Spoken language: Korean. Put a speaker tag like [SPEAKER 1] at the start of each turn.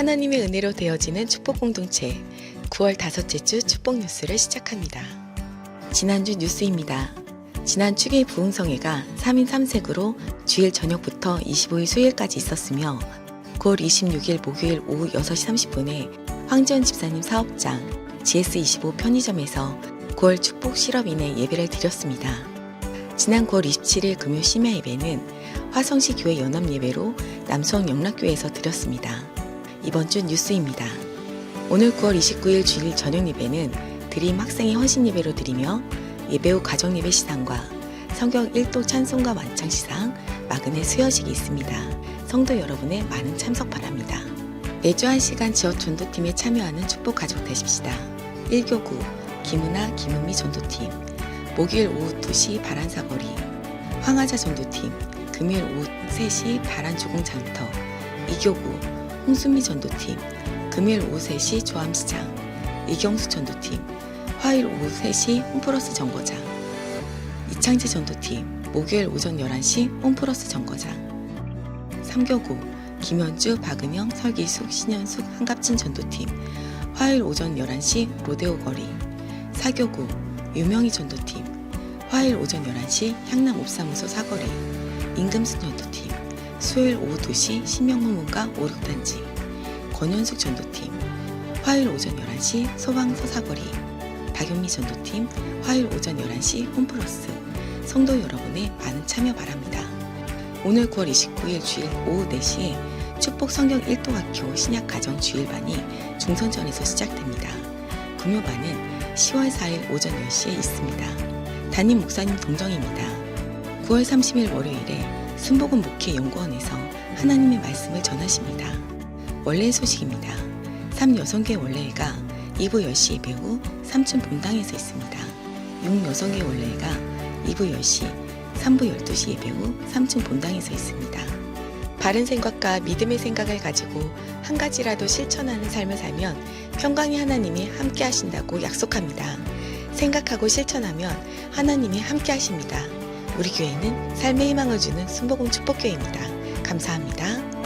[SPEAKER 1] 하나님의 은혜로 되어지는 축복 공동체 9월 다섯째 주 축복 뉴스를 시작합니다. 지난주 뉴스입니다. 지난 축의 부흥성회가 3인 3색으로 주일 저녁부터 25일 수요일까지 있었으며 9월 26일 목요일 오후 6시 30분에 황지원 집사님 사업장 GS25 편의점에서 9월 축복 실업인의 예배를 드렸습니다. 지난 9월 27일 금요 심야 예배는 화성시 교회 연합 예배로 남수원 영락교회에서 드렸습니다. 이번 주 뉴스입니다. 오늘 9월 29일 주일 저녁 예배는 드림 학생의 헌신 예배로 드리며 예배 후 가정 예배 시상과 성경 1도 찬송가 완창 시상, 마그네 수여식이 있습니다. 성도 여러분의 많은 참석 바랍니다. 매주 1시간 지역 전도팀에 참여하는 축복 가족 되십시다. 1교구 김은아 김은미 전도팀 목요일 오후 2시 바란사거리 황하자 전도팀 금요일 오후 3시 바란주공 장터 2교구 홍순미 전도팀 금요일 오후 3시 조암시장 이경수 전도팀 화요일 오후 3시 홈플러스 정거장 이창재 전도팀 목요일 오전 11시 홈플러스 정거장. 3교구 김현주, 박은영, 설기숙, 신현숙, 한갑진 전도팀 화요일 오전 11시 로데오 거리. 4교구 유명희 전도팀 화요일 오전 11시 향남 옵사무소 사거리. 임금순 전도팀 수요일 오후 2시 신명문 문과 오륙단지 권현숙 전도팀 화요일 오전 11시 소방서 사거리 박용미 전도팀 화요일 오전 11시 홈플러스 성도 여러분의 많은 참여 바랍니다. 오늘 9월 29일 주일 오후 4시에 축복 성경 1도학교 신약 가정 주일반이 중선전에서 시작됩니다. 금요반은 10월 4일 오전 10시에 있습니다. 담임 목사님 동정입니다. 9월 30일 월요일에 순복음 목회 연구원에서 하나님의 말씀을 전하십니다. 원래 소식입니다. 3여성계 원래회가 2부 10시 예배 후 삼촌 본당에서 있습니다. 6 여성계 원래회가 2부 10시, 3부 12시 예배 후 삼촌 본당에서 있습니다. 바른 생각과 믿음의 생각을 가지고 한 가지라도 실천하는 삶을 살면 평강의 하나님이 함께 하신다고 약속합니다. 생각하고 실천하면 하나님이 함께 하십니다. 우리 교회는 삶의 희망을 주는 순복음 축복교회입니다. 감사합니다.